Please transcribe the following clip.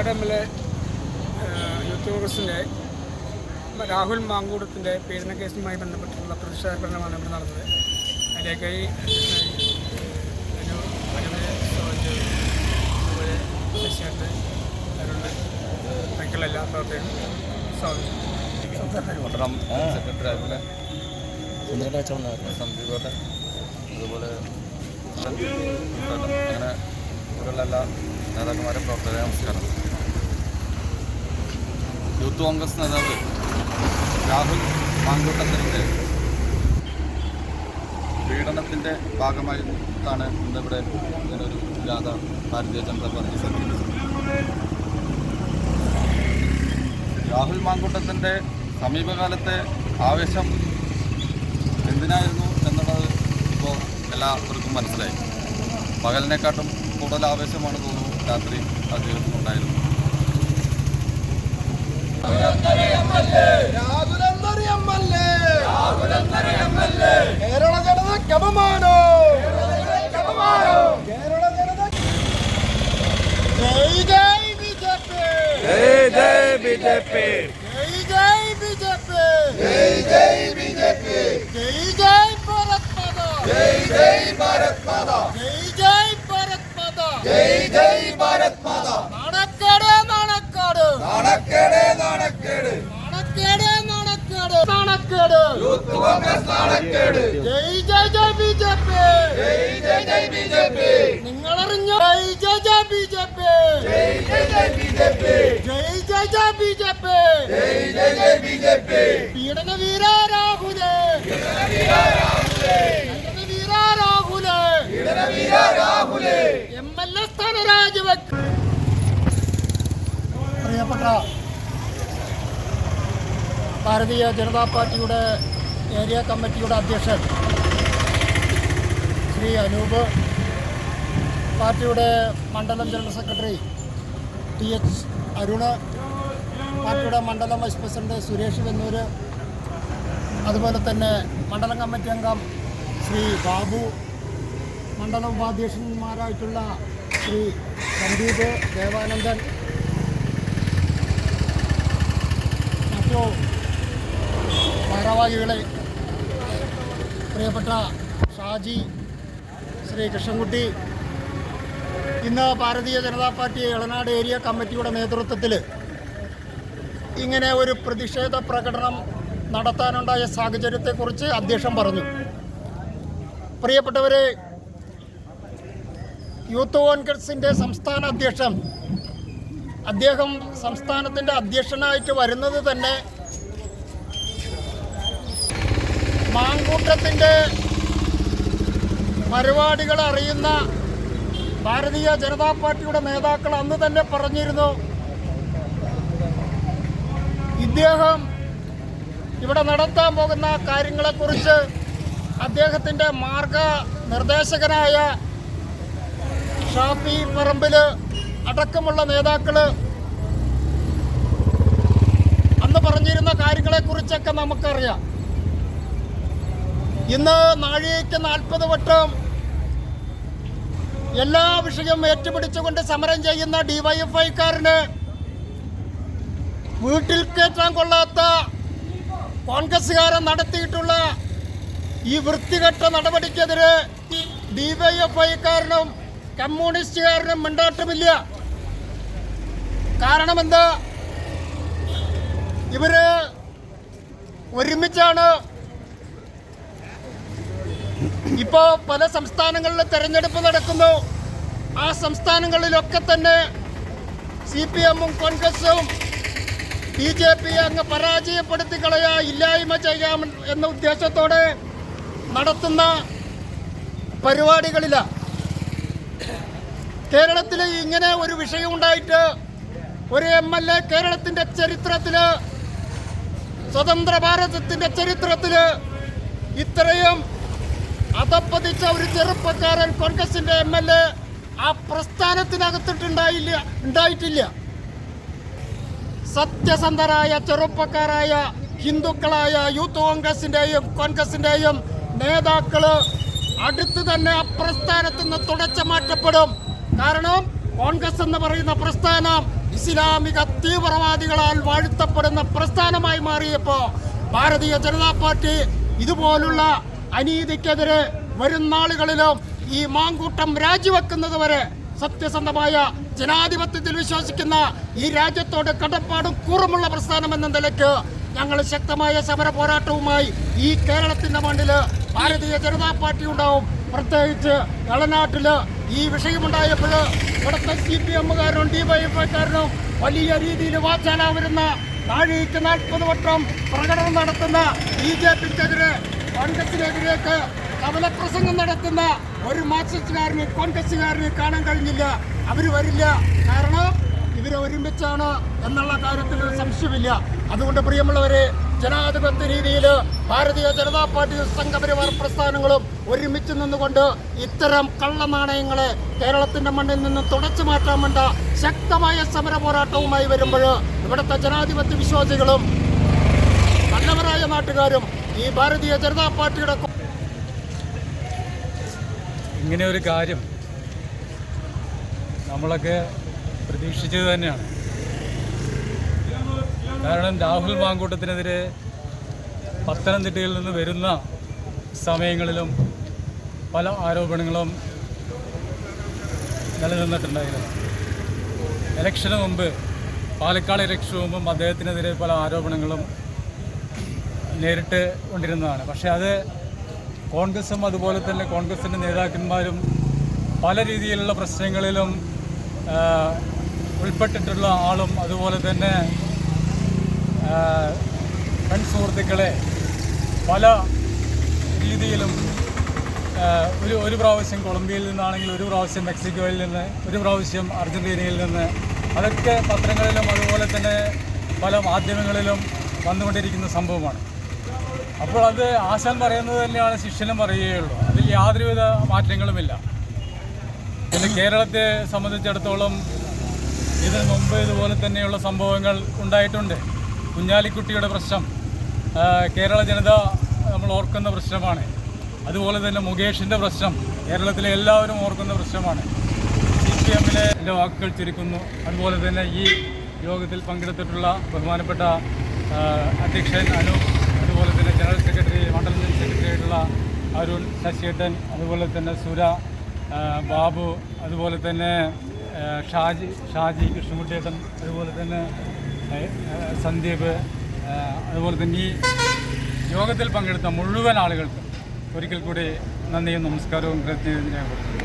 Palakkad M L A youth കോൺഗ്രസിന്റെ രാഹുൽ മാങ്കൂടത്തിന്റെ പീഡന കേസുമായി ബന്ധപ്പെട്ടിട്ടുള്ള പ്രതിഷേധ പ്രകടനമാണ് ഇവിടെ നടന്നത്. അതിലേക്കായി ഒരു അനുവിനെ സോജ് അതുപോലെ ശശിയുണ്ട് അവരുണ്ട് മക്കളെല്ലാ എല്ലാ പ്രവർത്തകരും സ്വാഗതം. പട്ടണം സെക്രട്ടറി അതുപോലെ സുന്ദരയുടെ കച്ചവടം സന്ദീപേട്ടൻ അതുപോലെ അങ്ങനെ ഇവിടെയുള്ള എല്ലാ നേതാക്കന്മാരും പ്രവർത്തകരെ നമസ്കാരം. യൂത്ത് കോൺഗ്രസ് നേതാവ് രാഹുൽ മാങ്കൂട്ടത്തിന്റെ പീഡനത്തിന്റെ ഭാഗമായിട്ടാണ് ഇന്നിവിടെ ഇങ്ങനൊരു ജാഥ ഭാരതീയ ജനതാ പാർട്ടി സംഘടിപ്പിച്ചത്. രാഹുൽ മാങ്കൂട്ടത്തിന്റെ സമീപകാലത്തെ ആവേശം എന്തിനായിരുന്നു എന്നുള്ളത് ഇപ്പോൾ എല്ലാവർക്കും മനസ്സിലായി. പകലിനെക്കാട്ടും കൂടുതൽ ആവേശമാണ് തോന്നുന്നു രാത്രി അദ്ദേഹത്തിനുണ്ടായിരുന്നു കേരള ജനതയ്ക്ക് അപമാനോ കേരള ജനത ജയ് ജയ് ബി ജെ പി ജയ് ബി ജെ പി ജയ് ജയ് ബി ജെ പി ജയ് ജയ് ബി ജെ പി ജയ് ജയ് ഭാരത് മാതാ ജയ് ജയ് ഭാരത് മാതാ. ജയ് ജയ് ഭാരത് മാതാ. ജയ് ജയ് ഭാരത് മാതാ നാണക്കേട് നാണക്കേട് നാണക്കേട് നാണക്കേട് നാണക്കേട് നാണക്കേട് നാണക്കേട് യൂത്ത് കോൺഗ്രസ് നാണക്കേട് ജയ് ജയ് ജയ് ബി ജെ പി ജയ് ജയ് ജയ് ബി ജെ പി നിങ്ങൾ അറിഞ്ഞോ ജയ് ജയ് ജയ് ബി ജെ പി ജയ് ജയ് ജയ് ബി ജെ പി ജയ് ജയ് ജയ് ബി ജെ പി ജയ് ജയ് ജയ് ബി ജെ പി പീഡന വീര രാഹുലേ പീഡന വീര രാഹുലേ പീഡന വീര രാഹുലേ പീഡന വീര രാഹുലേ എം എൽ എ സ്ഥാന രാജിവെക്കും പ്രിയപ്പെട്ട ഭാരതീയ ജനതാ പാർട്ടിയുടെ ഏരിയ കമ്മിറ്റിയുടെ അധ്യക്ഷൻ ശ്രീ അനൂപ് പാർട്ടിയുടെ മണ്ഡലം general secretary T H Arun പാർട്ടിയുടെ മണ്ഡലം വൈസ് പ്രസിഡന്റ് സുരേഷ് വെന്നൂര് അതുപോലെ തന്നെ മണ്ഡലം കമ്മിറ്റി അംഗം ശ്രീ ബാബു മണ്ഡലം ഉപാധ്യക്ഷന്മാരായിട്ടുള്ള ശ്രീ സന്ദീപ് ദേവാനന്ദൻ മറ്റു ഭാരവാഹികളെ പ്രിയപ്പെട്ട ഷാജി ശ്രീ കൃഷ്ണൻകുട്ടി ഇന്ന് ഭാരതീയ ജനതാ പാർട്ടി ഇളനാട് ഏരിയ കമ്മിറ്റിയുടെ നേതൃത്വത്തിൽ ഇങ്ങനെ ഒരു പ്രതിഷേധ പ്രകടനം നടത്താനുണ്ടായ സാഹചര്യത്തെക്കുറിച്ച് അധ്യക്ഷൻ പറഞ്ഞു. പ്രിയപ്പെട്ടവരെ യൂത്ത് കോൺഗ്രസിന്റെ സംസ്ഥാന അധ്യക്ഷൻ അദ്ദേഹം സംസ്ഥാനത്തിന്റെ അധ്യക്ഷനായിട്ട് വരുന്നത് തന്നെ മാങ്കൂട്ടത്തിന്റെ പരിപാടികൾ അറിയുന്ന ഭാരതീയ ജനതാ പാർട്ടിയുടെ നേതാക്കൾ അന്ന് തന്നെ പറഞ്ഞിരുന്നു. ഇദ്ദേഹം ഇവിടെ നടത്താൻ പോകുന്ന കാര്യങ്ങളെക്കുറിച്ച് അദ്ദേഹത്തിന്റെ മാർഗനിർദ്ദേശകനായ ഷാഫി പറമ്പിൽ അടക്കമുള്ള നേതാക്കൾ അന്ന് പറഞ്ഞിരുന്ന കാര്യങ്ങളെക്കുറിച്ചൊക്കെ നമുക്കറിയാം. ഇന്ന് നാഴികയ്ക്ക് നാൽപ്പത് വട്ടം എല്ലാ വിഷയവും ഏറ്റുപിടിച്ചുകൊണ്ട് സമരം ചെയ്യുന്ന ഡിവൈഎഫ്ഐക്കാരന് വീട്ടിൽ കയറ്റാൻ കൊള്ളാത്ത കോൺഗ്രസ്സുകാരൻ നടത്തിയിട്ടുള്ള ഈ വൃത്തികെട്ട നടപടിക്കെതിരെ ഡിവൈഎഫ്ഐക്കാരനും കമ്മ്യൂണിസ്റ്റുകാരനും മിണ്ടാട്ടമില്ല. കാരണം എന്താ ഇവർ ഒരുമിച്ചാണ് ഇപ്പോൾ പല സംസ്ഥാനങ്ങളിൽ തെരഞ്ഞെടുപ്പ് നടക്കുന്നു. ആ സംസ്ഥാനങ്ങളിലൊക്കെ തന്നെ സി പി എമ്മും കോൺഗ്രസും ബി ജെ പി അങ്ങ് പരാജയപ്പെടുത്തി കളയാ ഇല്ലായ്മ ചെയ്യാം എന്ന ഉദ്ദേശത്തോടെ നടത്തുന്ന പരിപാടികളില. കേരളത്തിൽ ഇങ്ങനെ ഒരു വിഷയമുണ്ടായിട്ട് ഒരു എം എൽ എ കേരളത്തിന്റെ ചരിത്രത്തിൽ സ്വതന്ത്ര ഭാരതത്തിന്റെ ചരിത്രത്തിൽ ഇത്രയും അതപ്പതിച്ച ഒരു ചെറുപ്പക്കാരൻ കോൺഗ്രസിന്റെ എം എൽ എ ആ പ്രസ്ഥാനത്തിനകത്തിട്ടുണ്ടായില്ല ഉണ്ടായിട്ടില്ല. സത്യസന്ധരായ ചെറുപ്പക്കാരായ ഹിന്ദുക്കളായ യൂത്ത് കോൺഗ്രസിന്റെയും കോൺഗ്രസിന്റെയും നേതാക്കൾ അടുത്ത് തന്നെ ആ പ്രസ്ഥാനത്ത് നിന്ന് തുടച്ചു മാറ്റപ്പെടും. കാരണം കോൺഗ്രസ് എന്ന് പറയുന്ന പ്രസ്ഥാനം ഇസ്ലാമിക തീവ്രവാദികളാൽ വാഴ്ത്തപ്പെടുന്ന പ്രസ്ഥാനമായി മാറിയപ്പോൾ ഭാരതീയ ജനതാ പാർട്ടി ഇതുപോലുള്ള അനീതിക്കെതിരെ വരും നാളുകളിലും ഈ മാങ്കൂട്ടം രാജിവെക്കുന്നത് വരെ സത്യസന്ധമായ ജനാധിപത്യത്തിൽ വിശ്വസിക്കുന്ന ഈ രാജ്യത്തോട് കടപ്പാടും കൂറുമുള്ള പ്രസ്ഥാനം എന്ന നിലയ്ക്ക് ഞങ്ങൾ ശക്തമായ സമര പോരാട്ടവുമായി ഈ കേരളത്തിന്റെ മണ്ണിൽ ഭാരതീയ ജനതാ പാർട്ടി ഉണ്ടാവും. പ്രത്യേകിച്ച് കളനാട്ടിൽ ഈ വിഷയമുണ്ടായപ്പോൾ ഇവിടുത്തെ സി പി എമ്മുകാരനും ഡിവൈഎഫ്ഐക്കാരനും വലിയ രീതിയിൽ വരുന്ന നാഴിക്ക് നാൽപ്പത് വട്ടം പ്രകടനം നടത്തുന്ന ബി ജെ പിക്കെതിരെ കോൺഗ്രസിനെതിരേക്ക് കവലപ്രസംഗം നടത്തുന്ന ഒരു മാർക്സിസ്റ്റുകാരനെ കോൺഗ്രസ്സുകാരനെ കാണാൻ കഴിഞ്ഞില്ല. അവർ വരില്ല. കാരണം ഇവരെ ഒരുമിച്ചാണ് എന്നുള്ള കാര്യത്തിൽ സംശയമില്ല അതുകൊണ്ട് പ്രിയമുള്ളവരെ ജനാധിപത്യ രീതിയിൽ ഭാരതീയ ജനതാ പാർട്ടി സംഘപരിവാർ പ്രസ്ഥാനങ്ങളും ഒരുമിച്ച് നിന്നുകൊണ്ട് ഇത്തരം കള്ളനാണയങ്ങളെ കേരളത്തിന്റെ മണ്ണിൽ നിന്ന് തുടച്ചു മാറ്റാൻ വേണ്ട ശക്തമായ സമര പോരാട്ടവുമായി വരുമ്പോൾ ഇവിടുത്തെ ജനാധിപത്യ വിശ്വാസികളും നല്ലവരായ നാട്ടുകാരും ഈ ഭാരതീയ ജനതാ പാർട്ടിയുടെ ഇങ്ങനെ ഒരു കാര്യം നമ്മളൊക്കെ പ്രതീക്ഷിച്ചത് തന്നെയാണ്. കാരണം രാഹുൽ മാങ്കൂട്ടത്തിനെതിരെ പത്തനംതിട്ടയിൽ നിന്ന് വരുന്ന സമയങ്ങളിലും പല ആരോപണങ്ങളും നിലനിന്നിട്ടുണ്ടായിരുന്നു. ഇലക്ഷന് മുമ്പ് പാലക്കാട് ഇലക്ഷന് മുമ്പും അദ്ദേഹത്തിനെതിരെ പല ആരോപണങ്ങളും നേരിട്ട് കൊണ്ടിരുന്നതാണ്. പക്ഷേ അത് കോൺഗ്രസും അതുപോലെ തന്നെ കോൺഗ്രസിന്റെ നേതാക്കന്മാരും പല രീതിയിലുള്ള പ്രശ്നങ്ങളിലും ഉൾപ്പെട്ടിട്ടുള്ള ആളും അതുപോലെ തന്നെ പെൺ സുഹൃത്തുക്കളെ പല രീതിയിലും ഒരു ഒരു പ്രാവശ്യം കൊളംബിയയിൽ നിന്നാണെങ്കിൽ ഒരു പ്രാവശ്യം മെക്സിക്കോയിൽ നിന്ന് ഒരു പ്രാവശ്യം അർജന്റീനയിൽ നിന്ന് അതൊക്കെ പത്രങ്ങളിലും അതുപോലെ തന്നെ പല മാധ്യമങ്ങളിലും വന്നുകൊണ്ടിരിക്കുന്ന സംഭവമാണ്. അപ്പോൾ അത് ആശാൻ പറയുന്നത് തന്നെയാണ് ശിഷ്യനും പറയുകയുള്ളൂ. അതിൽ യാതൊരുവിധ മാറ്റങ്ങളുമില്ല. പിന്നെ കേരളത്തെ സംബന്ധിച്ചിടത്തോളം ഇതിനു മുമ്പ് ഇതുപോലെ തന്നെയുള്ള സംഭവങ്ങൾ ഉണ്ടായിട്ടുണ്ട്. കുഞ്ഞാലിക്കുട്ടിയുടെ പ്രശ്നം കേരള ജനത നമ്മൾ ഓർക്കുന്ന പ്രശ്നമാണ്. അതുപോലെ തന്നെ മുകേഷിന്റെ പ്രശ്നം കേരളത്തിലെ എല്ലാവരും ഓർക്കുന്ന പ്രശ്നമാണ്. സി പി എമ്മിലെ എന്റെ വാക്കുകൾ ചുരുക്കുന്നു. അതുപോലെ തന്നെ ഈ യോഗത്തിൽ പങ്കെടുത്തിട്ടുള്ള ബഹുമാനപ്പെട്ട അധ്യക്ഷൻ അനു അതുപോലെ തന്നെ ജനറൽ സെക്രട്ടറി മണ്ഡലം സെക്രട്ടറി ആയിട്ടുള്ള അരുൺ ശശിയേട്ടൻ അതുപോലെ തന്നെ സുര ബാബു അതുപോലെ തന്നെ ഷാജി ഷാജി കൃഷ്ണൻകുട്ടിയേട്ടൻ അതുപോലെ തന്നെ സന്ദീപ് അതുപോലെ തന്നെ ഈ യോഗത്തിൽ പങ്കെടുത്ത മുഴുവൻ ആളുകൾക്കും ഒരിക്കൽ കൂടി നന്ദിയും നമസ്കാരവും കൃത്യമായി